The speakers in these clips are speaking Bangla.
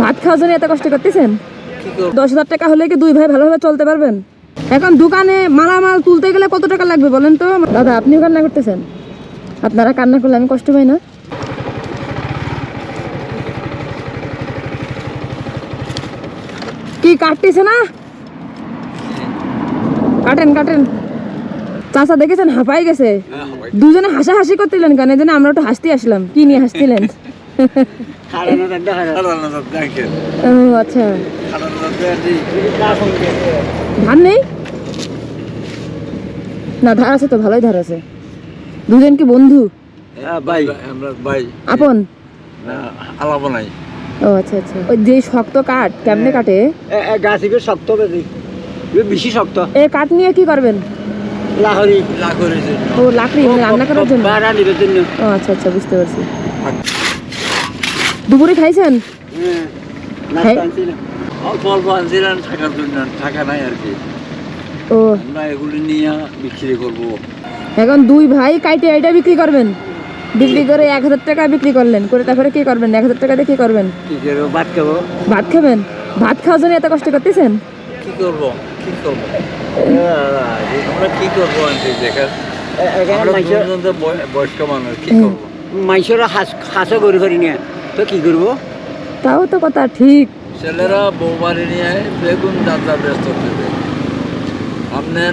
ভাত খাওয়ার জন্য এত কষ্ট করতেছেন? দশ হাজার টাকা হলে কি দুই ভাই ভালোভাবে চলতে পারবেন? এখন দোকানে মালামাল তুলতে গেলে কত টাকা লাগবে বলেন তো? দাদা আপনিও কান্না করতেছেন? আপনারা কান্না করলে আমি কষ্ট পাই না। কি কাটতেছে না? কাটেন কাটেন। চাচা দেখেছেন? হাঁপাই গেছে। দুজনে হাসাহাসি করতেলেন কেন? এই জন্য আমরা একটু হাসতে আসলাম। কি নিয়ে ও আচ্ছা। ধান নেই? না ধার আছে তো ভালোই ধার আছে। দুজন কি বন্ধু? ভাই। আমরা ভাই। আপন? আলাপ নাই। ও আচ্ছা আচ্ছা। ওই যে শক্ত কাঠ কেমনে কাটে? গাছ এগুলো শক্ত বেশি। বেশি শক্ত। এ কাঠ নিয়ে কি করবেন? লাহরি। লাখরের ও লাকড়ি মানে রান্না করার জন্য? জন্য। ও আচ্ছা আচ্ছা বুঝতে পারছি। দুপুরে খাইছেন? হ্যাঁ। অল্প অল্প আনছিলেন থাকার জন্য টাকা নাই আর কি। ও। আমরা এগুলি নিয়ে বিক্রি করব। এখন দুই ভাই কাইটে এটা বিক্রি করবেন? বিক্রি করে এক হাজার টাকা বিক্রি করলেন। করে তারপরে কি করবেন? এক হাজার টাকা দিয়ে কি করবেন? ভাত খাব। ভাত খাবেন? ভাত খাওয়ার জন্য এত কষ্ট করতেছেন? কি করব? কি করব? আমরা কি করব দেখেন? বয়স্ক মানুষ কি করব? মাইসের হাঁস হাঁসও গরু করি নিয়ে। তো কি করব? তাও তো কথা ঠিক। ছেলেরা বউ নিয়ে বেগুন যাত্রা ব্যস্ত থাকে। আপনার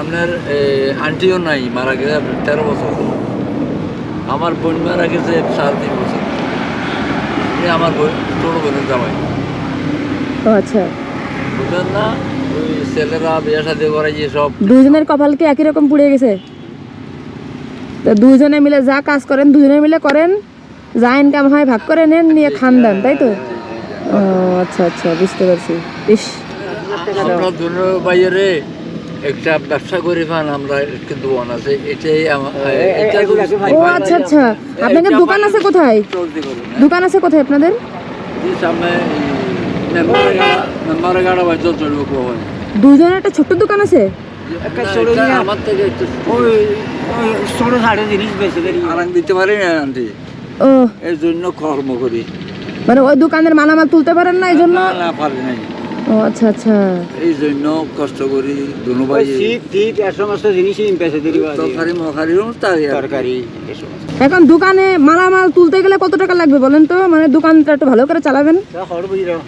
আপনার আন্টিও নাই মারা গেছে তেরো বছর। আমার বোন মারা গেছে সাড়ে তিন বছর। আমার বোন ছোটো বোনের জামাই। আচ্ছা। বুঝলেন না? ওই ছেলেরা বিয়ে সাথে করাই সব। দুজনের কপাল কি একই রকম পুড়ে গেছে? তো দুজনে মিলে যা কাজ করেন দুজনে মিলে করেন। যা ইনকাম হয় ভাগ করে নেন নিয়ে খান দেন তাই তো? ও আচ্ছা আচ্ছা বুঝতে পারছি। ইস। আমরা দুনো বাইরে একটা ব্যবসা করে পান আমরা একটু দোকান আছে এটাই। ও আচ্ছা আচ্ছা। আপনাদের দোকান আছে কোথায়? দোকান আছে কোথায় আপনাদের? দুজনের একটা ছোট্ট দোকান আছে? একটা আমার থেকে ছোট। সাড়ে জিনিস বেশি আরাম দিতে পারি না আন্টি? ও। এর জন্য কর্ম করি। মানে ওই দোকানের মালামাল তুলতে পারেন না এই জন্য না না পারি নাই। ও আচ্ছা আচ্ছা। এই জন্য কষ্ট করি দুনো ভাই। শীত শীত এ সমস্ত জিনিসই বেশি দিবি তরকারি আর তরকারি এখন দোকানে মালামাল তুলতে গেলে কত টাকা লাগবে বলেন তো? মানে দোকানটা একটু ভালো করে চালাবেন। হড় বুঝি দাও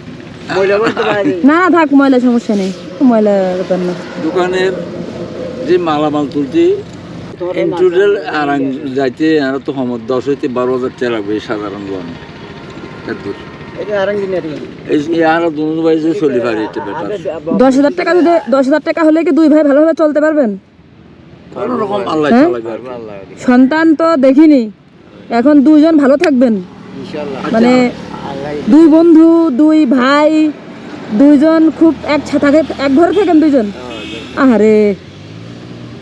মহিলা বলতে পারি না। না থাক ময়লা সমস্যা নেই। ময়লা ব্যাপার না। দোকানের যে মালামাল তুলতে ইন টোটাল আর যাইতে আর তো সময় দশ হইতে বারো হাজার টাকা লাগবে সাধারণ দশ হাজার টাকা যদি দশ হাজার টাকা হলে কি দুই ভাই ভালোভাবে চলতে পারবেন? হ্যাঁ? সন্তান তো দেখিনি। এখন দুইজন ভালো থাকবেন। মানে দুই বন্ধু দুই ভাই দুইজন খুব এক থাকে এক ঘরে থাকেন দুইজন? আহারে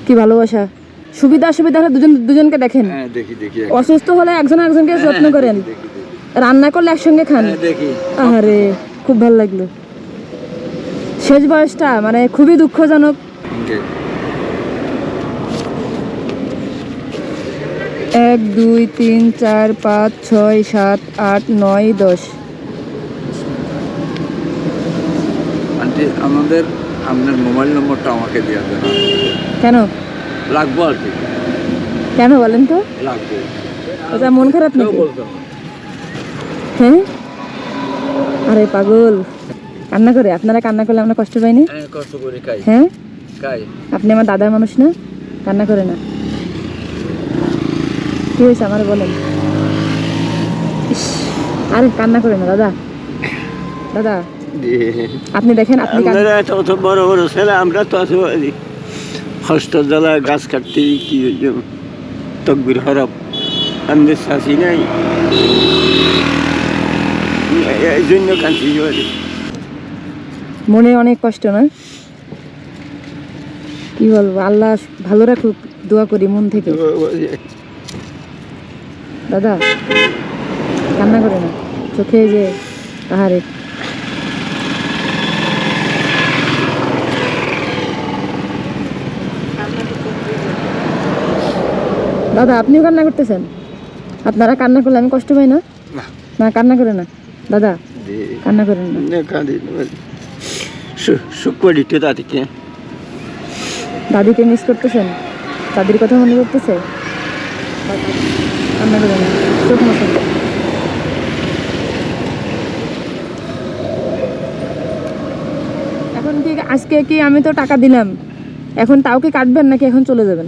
কি ভালোবাসা। সুবিধা অসুবিধা হলে দুজন দুজনকে দেখেন। হ্যাঁ অসুস্থ হলে একজন একজনকে যত্ন করেন। দেখি দেখি রান্না করলে একসঙ্গে খান। আরে খুব ভালো লাগল। শেষ বয়সটা মানে খুবই দুঃখজনক। এক দুই তিন চার পাঁচ ছয় সাত আট নয় দশ। আন্টি আমাদের আপনার মোবাইল নম্বরটা আমাকে দিয়ে দেন। কেন? লাগবো আর কি। কেন বলেন তো? লাগবো। ওটা মন খারাপ নাকি? হ্যাঁ? আরে পাগল। কান্না করে? আপনারা কান্না করলে আমরা কষ্ট পাইনি হ্যাঁ কষ্ট করে খাই। হ্যাঁ? খাই। আপনি আমার দাদার মানুষ না? কান্না করে না? কি হয়েছে আমার বলেন? ইস, আরে কান্না করে না দাদা। দাদা আপনি দেখেন আপনি বড় বড় ছেলে আমরা তো আছো হস্ত জ্বালা গাছ কাটতে কি তকবির হরব আমাদের শাসি নাই। এই জন্য কাঁদছি মনে অনেক কষ্ট না? কি বলব আল্লাহ ভালো রাখুক দোয়া করি মন থেকে। দাদা কান্না করে না। চোখে যে আহারে দাদা আপনিও কান্না করতেছেন? আপনারা কান্না করলে আমি কষ্ট পাই না? না। কান্না করে না। দাদা কান্না করেন না। তাদেরকে দাদিকে। মিস করতেছেন? দাদির কথা মনে করতেছে কান্না না। চোখ এখন কি আজকে কি আমি তো টাকা দিলাম? এখন তাও কি কাটবেন নাকি এখন চলে যাবেন?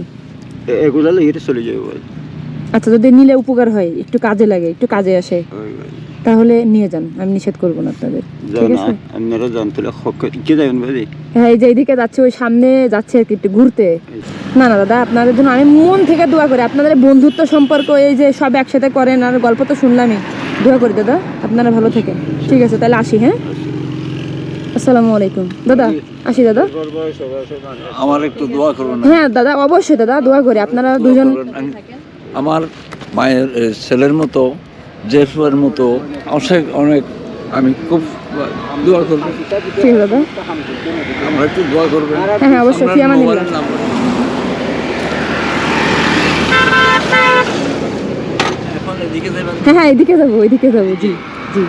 এগুলো লেগে চলে যাব আচ্ছা যদি নিলে উপকার হয় একটু কাজে লাগে একটু কাজে আসে তাহলে নিয়ে যান আমি নিষেধ করব না আপনাদের ঠিক আছে? আপনারা জানতলে হক কি যাবেন ভাই? হ্যাঁ এই যে এইদিকে যাচ্ছে ওই সামনে যাচ্ছে আর কি একটু ঘুরতে। না না দাদা আপনাদের জন্য আমি মন থেকে দোয়া করি আপনাদের বন্ধুত্ব সম্পর্ক এই যে সব একসাথে করেন আর গল্প তো শুনলামই দোয়া করি দাদা আপনারা ভালো থাকেন ঠিক আছে তাহলে আসি হ্যাঁ? আসসালামু আলাইকুম। দাদা আসি দাদা। আমার একটু দোয়া করুন হ্যাঁ দাদা অবশ্যই দাদা দোয়া করি। আপনারা দুজন আমার মায়ের ছেলের মতো জেফের মতো অনেক অনেক আমি খুব দোয়া করব। ঠিক দাদা। আমার একটু দোয়া করবেন। হ্যাঁ হ্যাঁ অবশ্যই যাবেন হ্যাঁ হ্যাঁ এদিকে যাব ওইদিকে যাব জি জি।